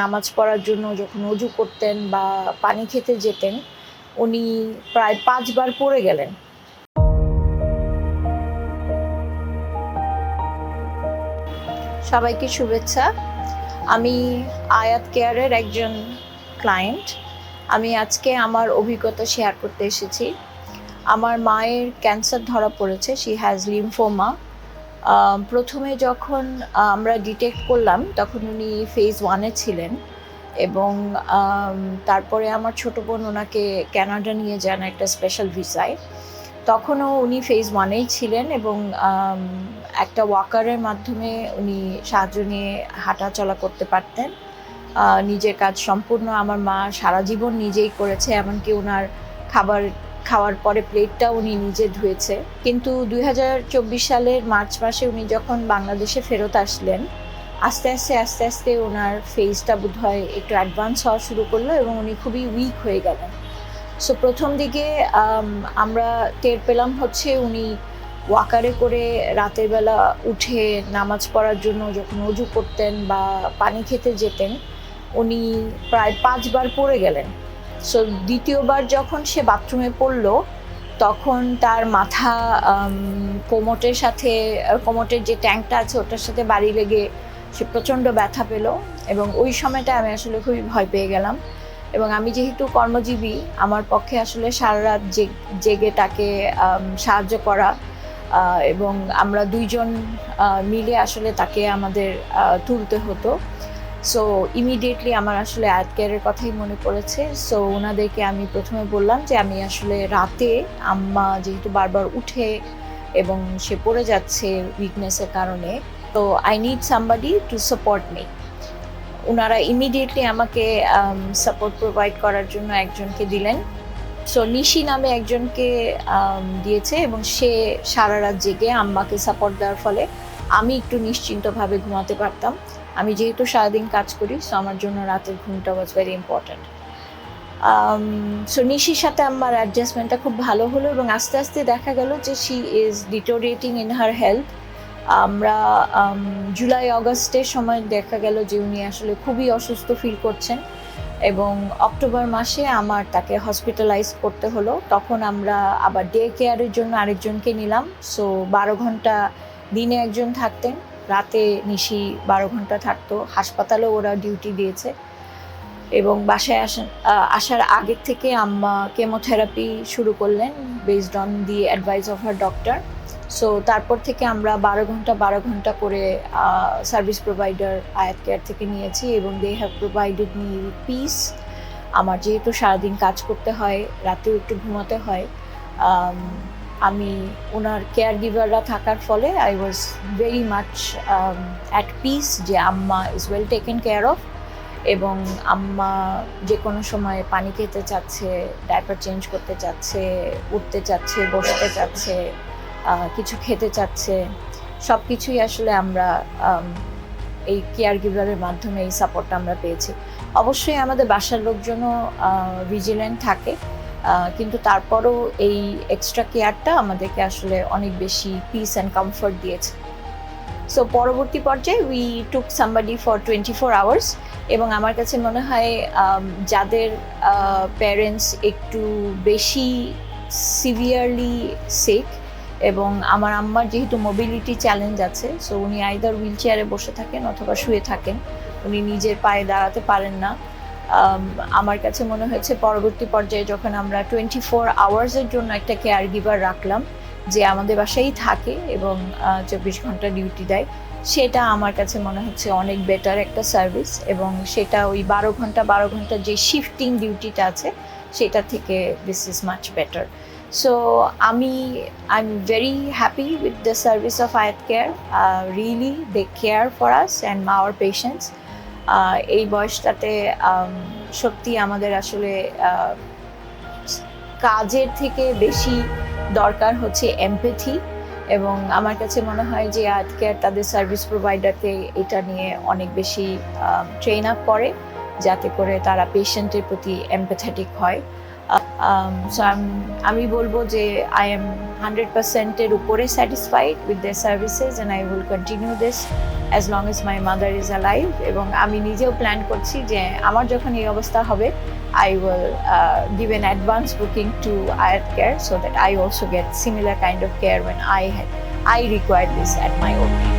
নামাজ পড়ার জন্য যখন অজু করতেন বা পানি খেতে যেতেন, উনি প্রায় পাঁচবার পড়ে গেলেন। সবাইকে শুভেচ্ছা। আমি আয়াত কেয়ারের একজন ক্লায়েন্ট আমি আজকে আমার অভিজ্ঞতা শেয়ার করতে এসেছি। আমার মায়ের ক্যান্সার ধরা পড়েছে শি হ্যাজ লিমফোমা প্রথমে যখন আমরা ডিটেক্ট করলাম, তখন উনি ফেজ ওয়ানে ছিলেন এবং তারপরে আমার ছোট বোন ওনাকে ক্যানাডা নিয়ে যান একটা স্পেশাল ভিসায় তখনও উনি ফেজ ওয়ানেই ছিলেন এবং একটা ওয়াকারের মাধ্যমে উনি সাহায্য নিয়ে হাঁটা চলা করতে পারতেন। নিজের কাজ সম্পূর্ণ আমার মা সারা জীবন নিজেই করেছে, এমনকি ওনার খাবার খাওয়ার পরে প্লেটটা উনি নিজে ধুয়েছে। কিন্তু দুই হাজার চব্বিশ সালের মার্চ মাসে উনি যখন বাংলাদেশে ফেরত আসলেন, আস্তে আস্তে আস্তে আস্তে ওনার ফেসটা বোধ হয় একটু অ্যাডভান্স হওয়া শুরু করল এবং উনি খুবই উইক হয়ে গেলেন। সো প্রথম দিকে আমরা টের পেলাম হচ্ছে উনি ওয়াকারে করে রাতের বেলা উঠে নামাজ পড়ার জন্য যখন অজু করতেন বা পানি খেতে যেতেন, উনি প্রায় পাঁচবার পড়ে গেলেন। সো দ্বিতীয়বার যখন সে বাথরুমে পড়ল, তখন তার মাথা কোমটের সাথে, কোমটের যে ট্যাঙ্কটা আছে, ওটার সাথে বাড়ি লেগে সে প্রচণ্ড ব্যথা পেল এবং ওই সময়টা আমি আসলে খুবই ভয় পেয়ে গেলাম এবং আমি যেহেতু কর্মজীবী, আমার পক্ষে আসলে সারা রাত জেগে তাকে সাহায্য করা এবং আমরা দুইজন মিলে আসলে তাকে আমাদের তুলতে হতো। সো ইমিডিয়েটলি আমার আসলে আয়াত কেয়ারের কথাই মনে পড়েছে। সো ওনাদেরকে আমি প্রথমে বললাম যে আমি আসলে রাতে আম্মা যেহেতু বারবার উঠে এবং সে পড়ে যাচ্ছে উইকনেসের কারণে তো I need somebody to support me ওনারা ইমিডিয়েটলি আমাকে সাপোর্ট প্রোভাইড করার জন্য একজনকে দিলেন। সো নিশি নামে একজনকে um, দিয়েছে এবং সে সারা রাত জেগে আম্মাকে সাপোর্ট দেওয়ার ফলে আমি একটু নিশ্চিন্তভাবে ঘুমাতে পারতাম। আমি যেহেতু সারাদিন কাজ করি সো আমার জন্য রাতের ঘুমটা ওয়াজ ভেরি ইম্পর্ট্যান্ট সো নিশির সাথে আমার অ্যাডজাস্টমেন্টটা খুব ভালো হলো এবং আস্তে আস্তে দেখা গেল যে she is deteriorating in her health আমরা um, জুলাই অগস্টের সময় দেখা গেল যে উনি আসলে খুবই অসুস্থ ফিল করছেন এবং অক্টোবর মাসে আমার তাকে হসপিটালাইজ করতে হলো। তখন আমরা আবার ডে কেয়ারের জন্য আরেকজনকে নিলাম। সো বারো ঘণ্টা দিনে একজন থাকতেন, রাতে নিশি বারো ঘণ্টা থাকতো, হাসপাতালেও ওরা ডিউটি দিয়েছে। এবং বাসায় আসেন আসার আগের থেকে আম্মা কেমোথেরাপি শুরু করলেন based on the advice of her doctor so তারপর থেকে আমরা বারো ঘণ্টা বারো ঘণ্টা করে সার্ভিস প্রোভাইডার আয়াত কেয়ার থেকে নিয়েছি এবং they have provided me peace আমার যেহেতু সারাদিন কাজ করতে হয়, রাতেও একটু ঘুমাতে হয় আম, ওনার কেয়ার গিভাররা থাকার ফলে I was very much at peace যে আম্মা is well taken care of এবং আম্মা যে কোনো সময় পানি খেতে চাচ্ছে ডাইপার চেঞ্জ করতে চাচ্ছে উঠতে চাচ্ছে বসতে চাচ্ছে কিছু খেতে চাচ্ছে সব কিছুই আসলে আমরা এই কেয়ার গিভারের মাধ্যমে এই সাপোর্টটা আমরা পেয়েছি। অবশ্যই আমাদের বাসার লোকজনও ভিজিলেন্ট থাকে। কিন্তু তারপরও এই এক্সট্রা কেয়ারটা আমাদেরকে আসলে অনেক বেশি পিস অ্যান্ড কমফর্ট দিয়েছে। সো পরবর্তী পর্যায়ে we took somebody for twenty four hours এবং আমার কাছে মনে হয় যাদের প্যারেন্টস একটু বেশি সিভিয়ারলি সিক এবং আমার আম্মার যেহেতু মোবিলিটি চ্যালেঞ্জ আছে সো উনি আইদার হুইল চেয়ারে বসে থাকেন অথবা শুয়ে থাকেন, উনি নিজের পায়ে দাঁড়াতে পারেন না। আমার কাছে মনে হয়েছে পরবর্তী পর্যায়ে যখন আমরা টোয়েন্টি ফোর আওয়ার্সের জন্য একটা কেয়ার গিভার রাখলাম, যে আমাদের বাসায় থাকে এবং চব্বিশ ঘণ্টা ডিউটি দেয়, সেটা আমার কাছে মনে হচ্ছে অনেক বেটার একটা সার্ভিস এবং সেটা ওই বারো ঘণ্টা বারো ঘণ্টা যে শিফটিং ডিউটিটা আছে, সেটা থেকে this is much better so আমি I am very happy with the service of Ayat care really they care for us and more patients এই বয়সটাতে সত্যি আমাদের আসলে কাজের থেকে বেশি দরকার হচ্ছে এমপেথি এবং আমার কাছে মনে হয় যে আজকে কেয়ার তাদের সার্ভিস প্রোভাইডারকে এটা নিয়ে অনেক বেশি ট্রেন আপ করে, যাতে করে তারা পেশেন্টের প্রতি এমপ্যাথেটিক হয়। সো আমি বলব যে আই এম হান্ড্রেড পার্সেন্টের উপরে satisfied with the services and I will continue this as long as my mother is alive এবং আমি নিজেও প্ল্যান করছি যে আমার যখন এই অবস্থা হবে uh, give an advance booking to Ayat Care so that I also get similar kind of care when I had I require this at my own age.